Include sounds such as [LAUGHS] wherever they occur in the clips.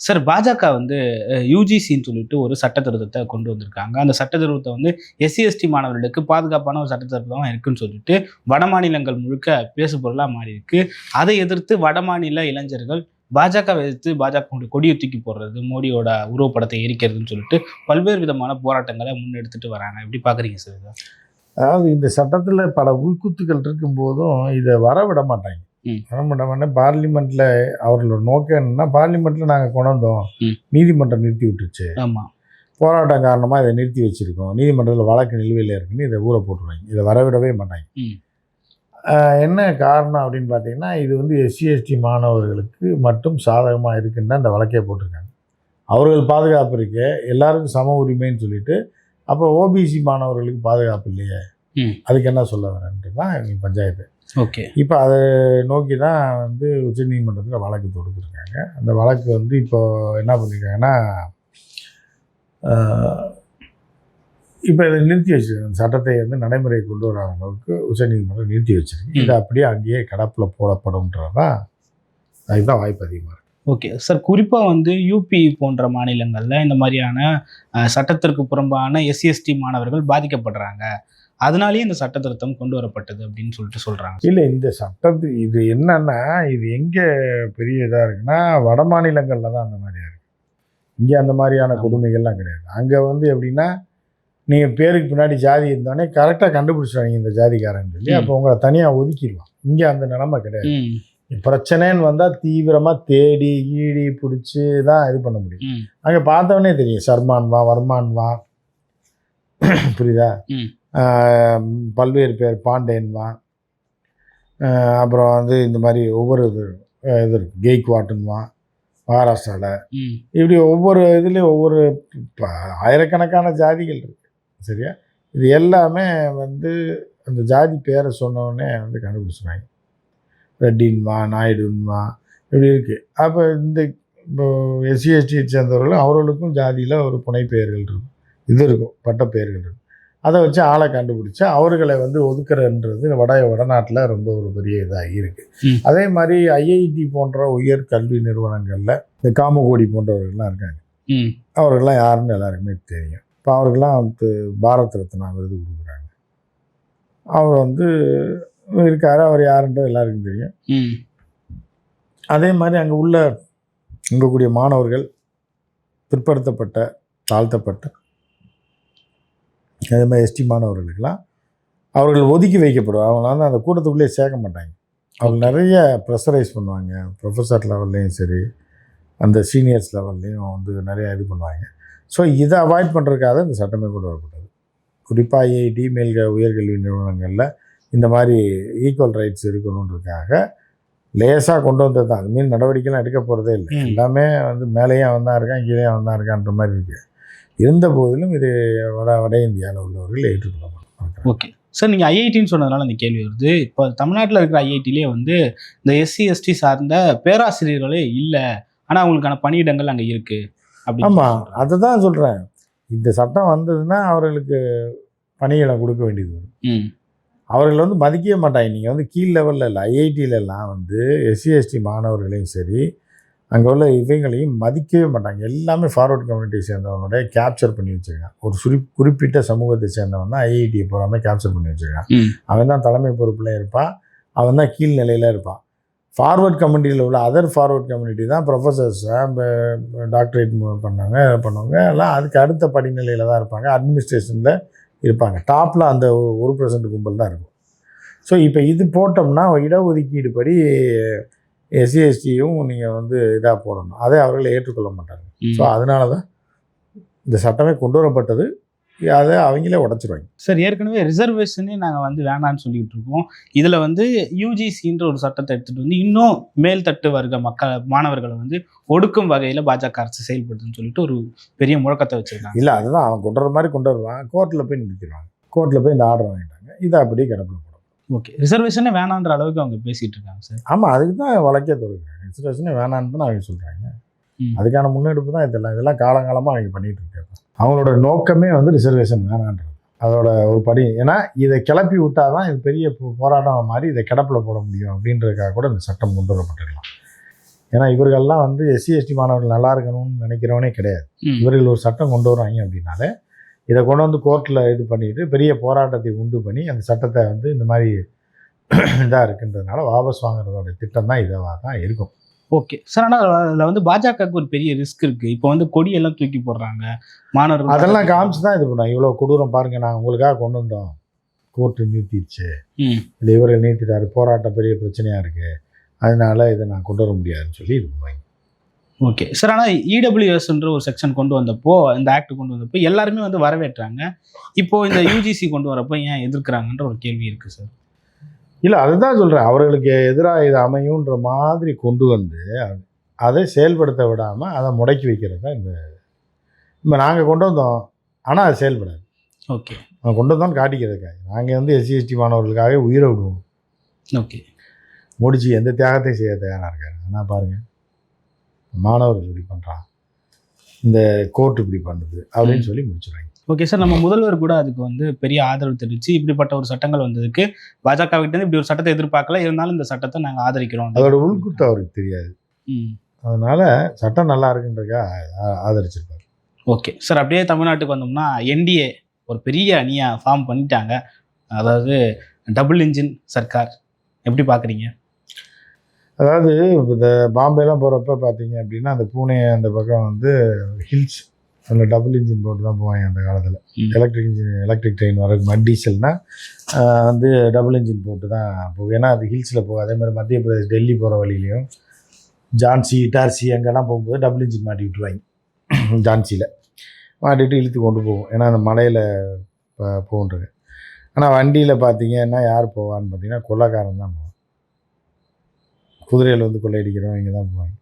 Sir பாஜக வந்து யூஜிசின்னு சொல்லிட்டு ஒரு சட்ட திருத்தத்தை கொண்டு வந்திருக்காங்க. அந்த சட்ட திருத்தத்தை வந்து எஸ்சி எஸ்டி மாணவர்களுக்கு பாதுகாப்பான ஒரு சட்ட திருத்தம் இருக்குன்னு சொல்லிட்டு வட மாநிலங்கள் முழுக்க பேசுபொருளாக மாறி இருக்கு அதை எதிர்த்து வட மாநில இளைஞர்கள் பாஜக எதிர்த்து பாஜக கொடியை தூக்கி போடுறது மோடியோட உருவப்படத்தை எரிக்கிறதுன்னு சொல்லிட்டு பல்வேறு விதமான போராட்டங்களை முன்னெடுத்துட்டு வராங்க. எப்படி பார்க்குறீங்க சார் அதாவது இந்த சட்டத்தில் பல உள்குத்துக்கள் இருக்கும்போதும் இதை வர விட மாட்டாங்க. ம். வர விட மாட்டேன் பார்லிமெண்ட்டில் அவர்களோட நோக்கம் என்னன்னா பார்லிமெண்ட்டில் நாங்கள் கொண்டு வந்தோம். நீதிமன்றம் நிறுத்தி விட்டுருச்சு. ஆமா. போராட்டம் காரணமாக இதை நிறுத்தி வச்சுருக்கோம். நீதிமன்றத்தில் வழக்கு நிலுவையில் இருக்குன்னு இதை ஊற போட்டுருவாங்க. இதை வரவிடவே மாட்டாங்க. என்ன காரணம் அப்படின்னு பார்த்தீங்கன்னா இது வந்து எஸ்சி எஸ்டி மாணவர்களுக்கு மட்டும் சாதகமாக இருக்குன்னு இந்த வழக்கே போட்டிருக்காங்க. அவர்கள் பாதுகாப்பு இருக்கு எல்லாருக்கும் சம உரிமைன்னு சொல்லிட்டு அப்போ ஓபிசி மாணவர்களுக்கு பாதுகாப்பு இல்லையே. அதுக்கு என்ன சொல்ல வரேன்ட்டு தான் பஞ்சாயத்து. ஓகே. இப்போ அதை நோக்கி தான் வந்து உச்சநீதிமன்றத்தில் வழக்கு தொடுத்துருக்காங்க. அந்த வழக்கு வந்து இப்போ என்ன பண்ணியிருக்காங்கன்னா இப்போ இதை நிறுத்தி வச்சிருக்காங்க. அந்த சட்டத்தை வந்து நடைமுறை கொண்டு வர அளவுக்கு உச்சநீதிமன்றம் நிறுத்தி வச்சிருக்கு. இது அப்படியே அங்கேயே கடப்பில் போடப்படும்ன்றது தான் அதுதான் வாய்ப்பு அதிகமாக இருக்குது ஓகே. சார் குறிப்பாக வந்து யூபி போன்ற மாநிலங்களில் இந்த மாதிரியான சட்டத்திற்கு புறம்பான எஸ்சிஎஸ்டி மாணவர்கள் பாதிக்கப்படுறாங்க. அதனாலேயே இந்த சட்ட திருத்தம் கொண்டு வரப்பட்டது அப்படின்னு சொல்லிட்டு சொல்கிறாங்க இல்லை இந்த சட்டத்து இது என்னன்னா இது எங்கே பெரிய இதாக இருக்குன்னா வட மாநிலங்களில் தான் அந்த மாதிரியா இருக்கு. இங்கே அந்த மாதிரியான. கொடுமைகள்லாம் கிடையாது. அங்கே வந்து எப்படின்னா நீங்கள் பேருக்கு பின்னாடி ஜாதி இருந்தோடனே கரெக்டாக கண்டுபிடிச்சிடுவாங்க இந்த ஜாதிக்காரன் சொல்லி. அப்போ உங்களை தனியாக ஒதுக்கிடுவான் இங்கே அந்த நிலைமை கிடையாது. பிரச்சனைன்னு வந்தால் தீவிரமாக தேடி ஈடி பிடிச்சி தான் இது பண்ண முடியும். அங்கே பார்த்தவொடனே தெரியும். சர்மான் வா வர்மான் வா புரியுதா பல்வேறு பேர் பாண்டேன் வா. ஆஹ் அப்புறம் வந்து இந்த மாதிரி ஒவ்வொரு இது இது இருக்கு. கெய்க்வாட்டுன்னு வா மகாராஷ்டிராவில் இப்படி ஒவ்வொரு இதுலேயும் ஒவ்வொரு ஆயிரக்கணக்கான ஜாதிகள் இருக்கு. சரியா? இது எல்லாமே வந்து அந்த ஜாதி பேரை சொன்னோடனே வந்து கண்டுபிடிச்சிடுவாங்க ரெட்டின்வா நாயுடுன்வா இப்படி இருக்குது அப்போ இந்த இப்போ எஸ்சி எஸ்டியை சேர்ந்தவர்கள் அவர்களுக்கும் ஜாதியில் ஒரு புனைப்பெயர்கள் இருக்கும் இது இருக்கும் பட்டப்பெயர்கள் இருக்கும் அதை வச்சு ஆளை கண்டுபிடிச்சு அவர்களை வந்து ஒதுக்குறன்றது வட வடநாட்டில் ரொம்ப ஒரு பெரிய இதாக இருக்குது. அதே மாதிரி ஐஐடி போன்ற உயர் கல்வி நிறுவனங்களில் இந்த காமகோடி போன்றவர்கள்லாம் இருக்காங்க. அவர்கள்லாம் யாருன்னு எல்லாருக்குமே தெரியும். இப்போ அவருக்கெல்லாம் வந்து பாரத் ரத்னா விருது கொடுக்குறாங்க. அவர் வந்து இருக்காரு அவர் யாருன்றது எல்லாருக்கும் தெரியும். அதே மாதிரி அங்கே உள்ள இருக்கக்கூடிய மாணவர்கள் பிற்படுத்தப்பட்ட தாழ்த்தப்பட்ட அதே மாதிரி எஸ்டி மாணவர்களுக்கெல்லாம் அவர்கள் ஒதுக்கி வைக்கப்படுவாங்க அவங்கள வந்து அந்த கூட்டத்துக்குள்ளேயே சேர்க்க மாட்டாங்க. அவங்க நிறைய ப்ரெஷரைஸ் பண்ணுவாங்க. ப்ரொஃபஸர் லெவல்லையும் சரி அந்த சீனியர்ஸ் லெவல்லையும் வந்து நிறைய இது பண்ணுவாங்க. ஸோ இதை அவாய்ட் பண்ணுறதுக்காக இந்த சட்டமே கொண்டு வரப்பட்டது. குறிப்பாக ஐஐடி மேல்க உயர்கல்வி நிறுவனங்களில் இந்த மாதிரி ஈக்குவல் ரைட்ஸ் இருக்கணுன்றதுக்காக லேசாக கொண்டு வந்தது தான் அதுமாரி நடவடிக்கைலாம் எடுக்க போகிறதே இல்லை. எல்லாமே வந்து மேலேயும் அவன் தான் இருக்கான் கீழே அவன் தான் இருக்கான்ற மாதிரி இருக்குது இருந்த போதிலும் இது வட வட இந்தியாவில் உள்ளவர்கள் ஏற்றுக்கொள்ள மாட்டாங்க ஓகே. சார் நீங்கள் ஐஐடின்னு சொன்னதுனால இந்த கேள்வி வருது. இப்போ தமிழ்நாட்டில் இருக்கிற ஐஐடிலே வந்து இந்த எஸ்சி எஸ்டி சார்ந்த பேராசிரியர்களே இல்லை. ஆனால் அவங்களுக்கான பணியிடங்கள் அங்கே இருக்கு. அப்படின்னு ஆமாம். அதை தான் சொல்கிறேன் இந்த சட்டம் வந்ததுன்னா அவர்களுக்கு பணியிடம் கொடுக்க வேண்டியது வரும். ம். அவர்கள் வந்து மதிக்கவே மாட்டாங்க. நீங்கள் வந்து கீழ் லெவலில் இல்லை ஐஐடியிலலாம் வந்து எஸ்சி எஸ்டி மாணவர்களையும் சரி அங்கே உள்ள இவங்களையும் மதிக்கவே மாட்டாங்க. எல்லாமே ஃபார்வர்ட் கம்யூனிட்டியை சேர்ந்தவனுடைய கேப்சர் பண்ணி வச்சுருக்கான். ஒரு சுரி குறிப்பிட்ட சமூகத்தை சேர்ந்தவன் தான் ஐஐடியை பூராமே கேப்சர் பண்ணி வச்சுருக்கான். அவன் தான் தலைமை பொறுப்பில் இருப்பான். அவன் தான் கீழ் நிலையில் இருப்பான். ஃபார்வர்ட் கம்யூனிட்டியில் உள்ள அதர் ஃபார்வர்ட் கம்யூனிட்டி தான் ப்ரொஃபஸர்ஸ் டாக்டரேட் பண்ணவங்க பண்ணவங்க. எல்லாம் அதுக்கு அடுத்த படிநிலையில் தான் இருப்பாங்க. அட்மினிஸ்ட்ரேஷனில் இருப்பாங்க. டாப்பில் அந்த ஒரு பர்சன்ட் கும்பல் தான் இருக்கும். ஸோ இப்போ இது போட்டோம்னா இடஒதுக்கீடு படி எஸ்சி எஸ்டியும் நீங்கள் வந்து இதாக போடணும். அதை அவர்கள் ஏற்றுக்கொள்ள மாட்டாங்க. ஸோ அதனால தான் இந்த சட்டமே கொண்டு வரப்பட்டது. அதை அவங்களே உடச்சிருவாங்க. சார் ஏற்கனவே ரிசர்வேஷனே நாங்கள் வந்து வேணான்னு சொல்லிட்டு இருக்கோம். இதில் வந்து யூஜிசின்ற ஒரு சட்டத்தை எடுத்துகிட்டு வந்து இன்னும் மேல்தட்டு வர்க்க மக்கள் மாணவர்களை வந்து ஒடுக்கும் வகையில் பாஜக அரசு செயல்படுதுன்னு சொல்லிட்டு ஒரு பெரிய முழக்கத்தை வச்சுருக்காங்க. இல்லை அதுதான். அவன் கொண்டு வர மாதிரி கொண்டு வருவான். கோர்ட்டில் போய் நிறுத்திடுவாங்க. கோர்ட்டில் போய் இந்த ஆர்டர் வாங்கிட்டாங்க. இதை அப்படியே கிடப்பில் போடும் ஓகே ரிசர்வேஷனே வேணான்ற அளவுக்கு அவங்க பேசிகிட்டு இருக்காங்க சார் ஆமாம் அதுக்கு தான் வழக்கே தொடுக்கிறாங்க. ரிசர்வேஷனே வேணான்னு தான் அவங்க சொல்கிறாங்க. அதுக்கான முன்னெடுப்பு தான் இதெல்லாம். இதெல்லாம் காலங்காலமாக அவங்க பண்ணிகிட்டு இருக்காங்க. அவங்களோட நோக்கமே வந்து ரிசர்வேஷன் வேணான்றது. அதோட ஒரு படி. ஏன்னா இதை கிளப்பி விட்டால் தான் இது பெரிய போராட்டம் மாதிரி இதை கிடப்பில் போட முடியும் அப்படின்றதுக்காக கூட இந்த சட்டம் கொண்டு வரப்பட்டிருக்கலாம் ஏன்னா இவர்கள்லாம் வந்து எஸ்சி எஸ்டி மாணவர்கள் நல்லா இருக்கணும்னு நினைக்கிறவனே கிடையாது. இவர்கள் ஒரு சட்டம் கொண்டு வராங்க அப்படின்னாலே இதை கொண்டு வந்து கோர்ட்டில் இது பண்ணிட்டு பெரிய போராட்டத்தை உண்டு பண்ணி அந்த சட்டத்தை வந்து இந்த மாதிரி [CLEARS THROAT] இதாக இருக்குன்றதுனால வாபஸ் வாங்குறதோட திட்டம் தான் இதாக தான் இருக்கும். ஓகே. சார் ஆனால் அதில் வந்து பாஜகவுக்கு ஒரு பெரிய ரிஸ்க் இருக்குது இப்போ வந்து கொடியெல்லாம் தூக்கி போடுறாங்க. மாணவர்கள் அதெல்லாம் காமிச்சு தான் இது பண்ணோம். இவ்வளோ கொடூரம் பாருங்கள் நாங்கள் உங்களுக்காக கொண்டு வந்தோம். கோர்ட்டு நிறுத்திடுச்சு இல்லை இவர்கள் நிறுத்திட்டாரு போராட்டம் பெரிய பிரச்சனையாக இருக்குது அதனால இதை நான் கொண்டு வர முடியாதுன்னு சொல்லி இது பண்ணுவாங்க ஓகே. சார் ஆனால் இடபிள்யூஎஸ்ன்ற ஒரு செக்ஷன் கொண்டு வந்தப்போ இந்த ஆக்ட் கொண்டு வந்தப்போ எல்லாருமே வந்து வரவேற்றாங்க. இப்போ இந்த யூஜிசி கொண்டு வரப்போ ஏன் எதிர்க்கிறாங்கன்ற ஒரு கேள்வி இருக்குது சார். இல்லை அதுதான் சொல்கிறேன் அவர்களுக்கு எதிராக இது அமையுன்ற மாதிரி கொண்டு வந்து அது- செயல்படுத்த விடாமல் அதை முடக்கி வைக்கிறது தான் இந்த இப்போ நாங்கள் கொண்டு வந்தோம் ஆனால் அது செயல்படாது. ஓகே. நாங்கள் கொண்டு வந்தோம்னு காட்டிக்கிறதுக்காக. நாங்கள் வந்து எஸ்சி எஸ்டி மாணவர்களுக்காக உயிரை விடுவோம். ஓகே. முடிச்சு எந்த தியாகத்தையும் செய்ய தயாராக இருக்காரு. ஆனால் பாருங்கள் மாணவர்கள் இப்படி பண்ணுறான் இந்த கோர்ட் இப்படி பண்ணுது அப்படின்னு சொல்லி முடிச்சிடுவாங்க ஓகே சார் நம்ம முதல்வர் கூட அதுக்கு வந்து பெரிய ஆதரவு தெரிவித்து இப்படிப்பட்ட ஒரு சட்டங்கள் வந்ததுக்கு பாஜக கிட்ட இப்படி ஒரு சட்டத்தை எதிர்பார்க்கல. இருந்தாலும் இந்த சட்டத்தை நாங்கள் ஆதரிக்கிறோம். அதோட உள்குத்து அவருக்கு தெரியாது. ம். அதனால சட்டம் நல்லா இருக்குன்றதுக்காக ஆ- ஆதரிச்சிருப்பாரு ஓகே சார் அப்படியே தமிழ்நாட்டுக்கு வந்தோம்னா என்டிஏ ஒரு பெரிய அணியாக ஃபார்ம் பண்ணிட்டாங்க. அதாவது டபுள் இன்ஜின் சர்க்கார். எப்படி பார்க்குறீங்க? அதாவது இந்த பாம்பேலாம் போகிறப்ப பார்த்தீங்க அப்படின்னா அந்த பூனே அந்த பக்கம் வந்து ஹில்ஸ். அதில் டபுள் இன்ஜின் போட்டு தான் போவாங்க அந்த காலத்தில். எலக்ட்ரிக் இன்ஜின் எலக்ட்ரிக் ட்ரெயின் வர மட் டீசல்னா வந்து டபுள் இன்ஜின் போட்டு தான் போகும். ஏன்னா அது ஹில்ஸில் போகும். அதே மாதிரி மத்திய பிரதேஷ் டெல்லி போகிற வழியிலையும் ஜான்சி இட்டார்சி அங்கெல்லாம் போகும்போது டபுள் இன்ஜின் மாட்டி விட்டுருவாங்க. [CLEARS THROAT] ஜான்சியில். மாட்டிட்டு இழுத்து கொண்டு போகும். ஏன்னா அந்த மலையில் போகுன்றது ஆனால் வண்டியில் பார்த்தீங்கன்னா யார் போவான்னு பார்த்தீங்கன்னா கொள்ளைக்காரன் தான் போவான். குதிரையில் வந்து கொள்ளையடிக்கிறவங்க தான் போவாங்க.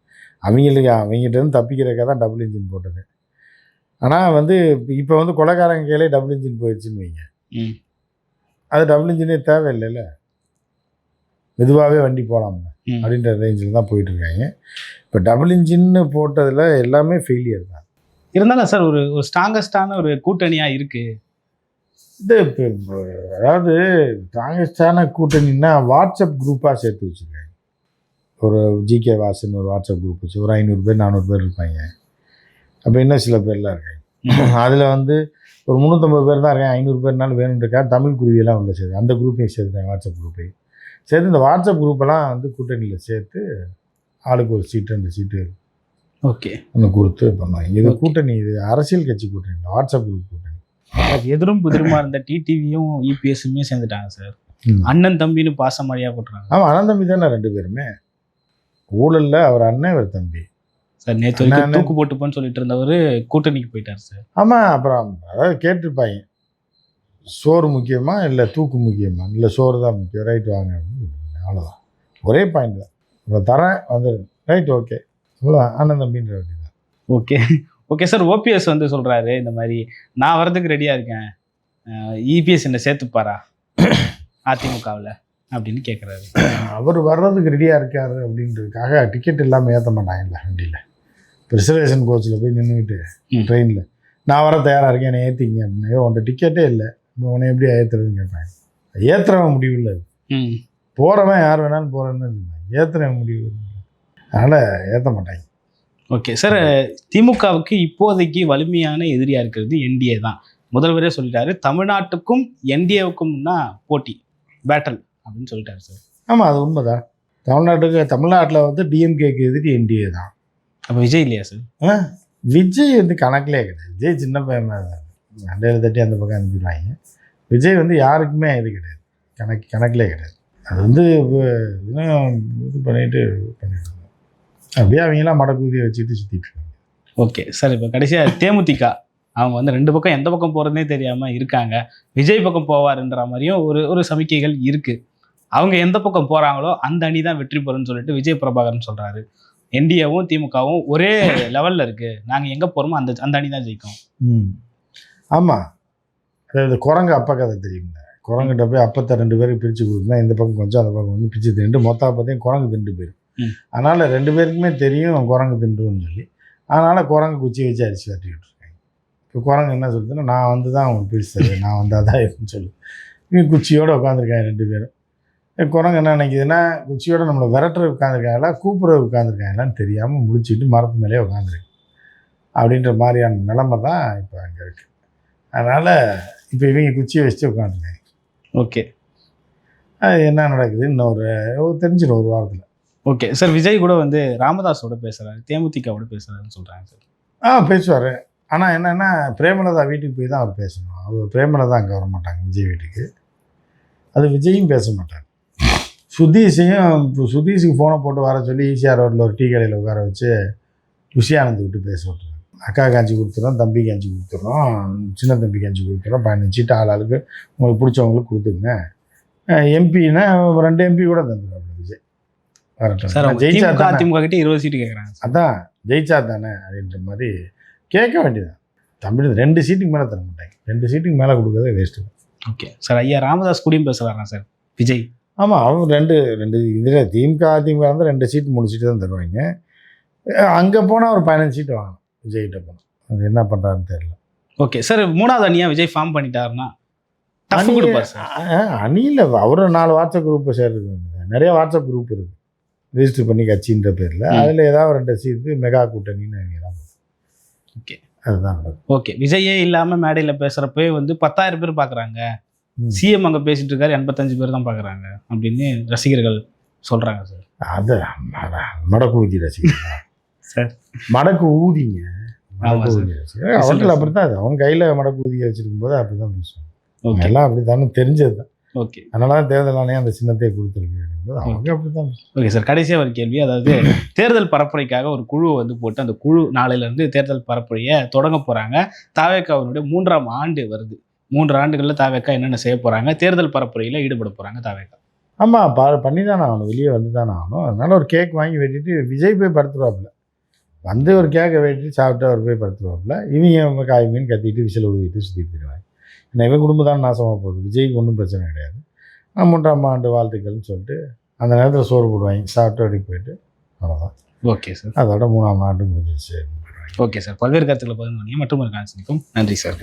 அவங்களுக்கு அவங்ககிட்ட இருந்து தப்பிக்கிறதுக்காக தான் டபுள் இன்ஜின் போட்டது. ஆனால் வந்து இப்போ வந்து கொலைக்காரங்க கையிலே டபுள் இன்ஜின் போயிடுச்சுன்னு வைங்க. அது டபுள் இன்ஜினே தேவையில்லைல்ல. மெதுவாகவே வண்டி போகலாம்ல. அப்படின்ற ரேஞ்சில் தான் போயிட்டு இருக்காங்க. இப்போ டபுள் இன்ஜின்னு போட்டதில் எல்லாமே ஃபெயிலியர் தான். இருந்தாலும் சார் ஒரு ஒரு ஸ்ட்ராங்கஸ்டான ஒரு கூட்டணியாக இருக்குது இது அதாவது ஸ்ட்ராங்கஸ்டான கூட்டணின்னா வாட்ஸ்அப் குரூப்பாக சேர்த்து வச்சுருக்காங்க. ஒரு ஜிகே வாசன் ஒரு வாட்ஸ்அப் குரூப் வச்சு ஒரு ஐநூறு பேர் நானூறு பேர் இருப்பாங்க. அப்போ இன்னும் சில பேர்லாம் இருக்காங்க. அதில் வந்து ஒரு முந்நூற்றம்பது பேர் தான் இருக்காங்க. ஐநூறு பேர்னாலும் வேணுன்றக்கா தமிழ் குருவியெல்லாம் உள்ள சேர்த்து அந்த குரூப்பையும் சேர்த்துட்டாங்க வாட்ஸ்அப் குரூப்பையும் சேர்த்து இந்த வாட்ஸ்அப் குரூப்பெல்லாம் வந்து கூட்டணியில் சேர்த்து ஆளுக்கு ஒரு சீட்டு ரெண்டு சீட்டு ஓகே. ஒன்று கொடுத்து பண்ணுவாங்க. இது. கூட்டணி இது அரசியல் கட்சி கூட்டணி இல்லை, வாட்ஸ்அப் குரூப் கூட்டணி. எதிரும் புதிருமா இருந்த டிடிவியும் இபிஎஸ்ஸுமே சேர்ந்துட்டாங்க சார். அண்ணன் தம்பின்னு பாசமரியா போட்டுறாங்க. ஆமாம் அனந்தம்பி தானே ரெண்டு பேருமே? ஊழல்ல அவர் அண்ணன் இவர் தம்பி. சார் நேற்று தூக்கு போட்டுப்போன்னு சொல்லிட்டு இருந்தவர் கூட்டணிக்கு போயிட்டார் சார். ஆமாம் அப்புறம் அதாவது கேட்டிருப்பாங்க. சோறு முக்கியமா இல்லை தூக்கு முக்கியமா? இல்லை சோறு தான் முக்கியம். ரைட் வாங்க. அவ்வளோதான் ஒரே பாயிண்ட் தான். இப்போ தரேன் வந்துடு ரைட் ஓகே அவ்வளோதான் அண்ணன் தம்பின்ற வேண்டி தான். ஓகே ஓகே சார் ஓபிஎஸ் வந்து சொல்றாரு இந்த மாதிரி நான் வரதுக்கு ரெடியா இருக்கேன். இபிஎஸ் என்ன சேர்த்துப்பாரா? [COUGHS] அதிமுகவில். அப்படின்னு கேட்குறாரு அவர் வர்றதுக்கு ரெடியாக இருக்காரு அப்படின்றதுக்காக டிக்கெட் இல்லாமல் ஏற்ற மாட்டாங்கல்ல வண்டியில். ரிசர்வேஷன் கோச்சில் போய் நின்றுக்கிட்டு. ட்ரெயினில் நான் வர தயாராக இருக்கேன் என்னை ஏற்றிங்க அப்படின்னு. உன்ட்ட டிக்கெட்டே இல்லை. இப்போ உன்னை எப்படி ஏற்றுறதுன்னு கேட்பாங்க ஏற்றுறவன் முடிவு இல்லை போகிறவன் யார் வேணாலும் போகிறேன்னு சொல்லுவாங்க. ஏற்றுறவன் முடிவு. அதனால் ஏற்ற மாட்டாங்க. ஓகே சார் திமுகவுக்கு இப்போதைக்கு வலிமையான எதிரியா இருக்கிறது என்டிஏ தான். முதல்வரே சொல்லிட்டாரு தமிழ்நாட்டுக்கும் என்டிஏவுக்கும் தான் போட்டி பேட்டல் அப்படின்னு சொல்லிட்டாரு சார். ஆமாம் அது உண்மைதான். தமிழ்நாட்டுக்கு தமிழ்நாட்டில் வந்து டிஎம்கேக்கு எதிரி என்டிஏ தான். அப்போ விஜய் இல்லையா சார்? ஆ, விஜய் வந்து கணக்கிலே கிடையாது. விஜய் சின்ன பையன் அண்டையில் தட்டி அந்த பக்கம் அனுப்பிடுவாங்க. விஜய் வந்து யாருக்குமே இது கிடையாது. கணக்கு கணக்கிலே கிடையாது. அது வந்து இப்போ இன்னும் இது பண்ணிட்டு பண்ணிட்டு. அப்படியே அவங்களாம் மடக்கூதியை வச்சுட்டு சுற்றிட்டு இருக்காங்க. ஓகே. சார் இப்போ கடைசியாக தேமுதிக அவங்க வந்து ரெண்டு பக்கம் எந்த பக்கம் போகிறதுனே தெரியாமல் இருக்காங்க. விஜய் பக்கம் போவாருன்ற மாதிரியும் ஒரு ஒரு சமிக்கைகள் இருக்குது அவங்க எந்த பக்கம் போகிறாங்களோ அந்த அணி தான் வெற்றி பெறும்னு சொல்லிட்டு விஜய் பிரபாகரன் சொல்கிறாரு என்டிஏவும் திமுகவும் ஒரே லெவலில் இருக்குது நாங்கள் எங்கே போகிறோமோ அந்த அந்த அணி தான் ஜெயிக்கும். ம். ஆமாம் அதாவது குரங்கு அப்பா கதை தெரியுங்களா குரங்கிட்ட போய் அப்பத்தை ரெண்டு பேருக்கு பிரித்து கொடுக்குனா இந்த பக்கம் கொஞ்சம் அந்த பக்கம் வந்து பிரித்து திண்டு மொத்த அப்பத்தையும் குரங்கு திண்டு போயிடும். அதனால் ரெண்டு பேருக்குமே தெரியும் குரங்கு திண்டுன்னு சொல்லி. அதனால் குரங்கு குச்சி வச்சு தட்டிக்கிட்டு இருக்காங்க. இப்போ குரங்கு என்ன சொல்லுதுன்னா நான் வந்து தான் அவங்களுக்கு பிரிச்சு நான் வந்தால் தான் இருக்குன்னு சொல்லு. குச்சியோடு உட்காந்துருக்காங்க ரெண்டு பேரும். குரங்கு என்ன நினைக்குதுன்னா குச்சியோட நம்மளை விரட்டுற உட்காந்துருக்காங்களா கூப்பிட்ற உட்காந்துருக்காங்களான்னு தெரியாமல் முடிச்சுக்கிட்டு மரத்து மேலேயே உட்காந்துருக்கு அப்படின்ற மாதிரியான நிலைமை தான் இப்போ அங்கே இருக்குது அதனால் இப்போ இவங்க குச்சியை வச்சுட்டு உட்காந்துருக்காங்க ஓகே. அது என்ன நடக்குது இன்னொரு ஒரு தெரிஞ்சிடும் ஒரு வாரத்தில். ஓகே. சார் விஜய் கூட வந்து ராமதாஸோட பேசுகிறாரு தேமுதிகவோட பேசுகிறாருன்னு சொல்கிறாங்க சார். ஆ பேசுவார். ஆனால் என்னென்னா பிரேமலதா வீட்டுக்கு போய் தான் அவர் பேசணும். அவர் பிரேமலதா அங்கே வர மாட்டாங்க விஜய் வீட்டுக்கு. அது விஜயும் பேச மாட்டாங்க சுதீஷையும் சுதீஷுக்கு ஃபோனை போட்டு வர சொல்லி ஈசிஆர் ரோட்டில் ஒரு டீ கடையில் உட்கார வச்சு விஷயானந்த் விட்டு பேச விட்டுருங்க அக்கா காஞ்சி கொடுத்துறோம் தம்பி காஞ்சி கொடுத்துறோம் சின்ன தம்பி காஞ்சி கொடுத்துறோம் பதினஞ்சு சீட்டு ஆள் ஆளுக்கு உங்களுக்கு பிடிச்சவங்களுக்கு கொடுத்துங்க எம்பின்னா ரெண்டு எம்பி கூட தந்துடுவாங்க விஜய். வரட்டும். ஜெயிச்சா. அதிமுக கிட்ட இருபது சீட்டு கேட்குறாங்க அதான் ஜெயிச்சா தானே அப்படின்ற மாதிரி கேட்க வேண்டியதான் தமிழ் ரெண்டு சீட்டுக்கு மேலே தர மாட்டாங்க. ரெண்டு சீட்டுக்கு மேலே கொடுக்கறதே வேஸ்ட்டு ஓகே சார் ஐயா ராமதாஸ் கூடயும் பேசுகிறாரா சார்? விஜய். ஆமாம் அவங்க ரெண்டு ரெண்டு இதில் திமுக அதிமுக வந்து ரெண்டு சீட்டு மூணு சீட்டு தான் தருவாங்க. அங்கே போனால் ஒரு பதினஞ்சு சீட்டு வாங்கணும் விஜய்கிட்ட போனால் அது என்ன பண்ணுறாருன்னு தெரியல. ஓகே சார் மூணாவது அணியா விஜய் ஃபார்ம் பண்ணிட்டாருன்னா? அணியில் அவரு நாலு வாட்ஸ்அப் குரூப்பை சேர்த்துக்க நிறைய வாட்ஸ்அப் குரூப் இருக்குது ரெஜிஸ்டர் பண்ணி கட்சின்ற பேரில். அதில் ஏதாவது ரெண்டு சீட்டு மெகா கூட்டணின்னு நினைக்கிறேன் ஓகே அதுதான் ஓகே விஜயே இல்லாமல் மேடையில் பேசுகிறப்பவே வந்து பத்தாயிரம் பேர் பார்க்குறாங்க. சிஎம் அங்கே பேசிட்டு இருக்காரு எண்பத்தஞ்சு பேர் தான் பார்க்குறாங்க அப்படின்னு ரசிகர்கள் சொல்கிறாங்க சார். அது மட- மடக்கு ஊதி ரசிகர்களா? [LAUGHS] சார். மடக்கு ஊதிங்க. மடக்கு. ஊதி அவர்கள் அப்படித்தான் அது. அவங்க கையில் மடக்கு ஊதி வச்சிருக்கும் போது அப்படி தான் பேசுவாங்க எல்லாம் அப்படி தானே தெரிஞ்சது. தான் ஓகே. அதனால தான் தேர்தல் ஆணையம் அந்த சின்னத்தை கொடுத்துருக்கு அவங்க அப்படி தான் ஓகே சார். கடைசியாக ஒரு கேள்வி. அதாவது தேர்தல் பரப்புரைக்காக ஒரு குழுவை வந்து போட்டு அந்த குழு நாளையிலேருந்து தேர்தல் பரப்புரையை தொடங்க போகிறாங்க தாவேக்காவினுடைய மூன்றாம் ஆண்டு வருது. மூன்று ஆண்டுகளில் தாவேக்கா என்னென்ன செய்ய போகிறாங்க தேர்தல் பரப்புரையில் ஈடுபட போகிறாங்க தாவேக்கா. ஆமாம் பா பண்ணி தானே ஆகணும். வெளியே வந்து தானே ஆகணும். அதனால ஒரு கேக் வாங்கி வெட்டிட்டு விஜய் போய் படுத்துருவாப்புல. வந்து ஒரு கேக்கை வெட்டிட்டு சாப்பிட்டு அவர் போய் படுத்துருவாப்புல. இவங்க காய் மீன் கத்திட்டு விசில் ஊதிட்டு சுற்றிட்டு போயிடுவாங்க ஏன்னா இவன் குடும்பம் தான் நாசமாக போகுது. விஜய்க்கு ஒன்றும் பிரச்சனை கிடையாது. மூன்றாம் ஆண்டு வாழ்த்துக்கள்னு சொல்லிட்டு அந்த நேரத்தில் சோறு போடுவாங்க சாப்பிட்டு அப்படியே போயிட்டு அவ்வளோதான் ஓகே சார். அதோட மூணாம் ஆண்டு முடிஞ்சிருச்சு. Okay sir. பல்வேறு கருத்துக்களை பகிர்ந்து மற்றும் ஒரு கான்சனிக்கும் நன்றி சார்.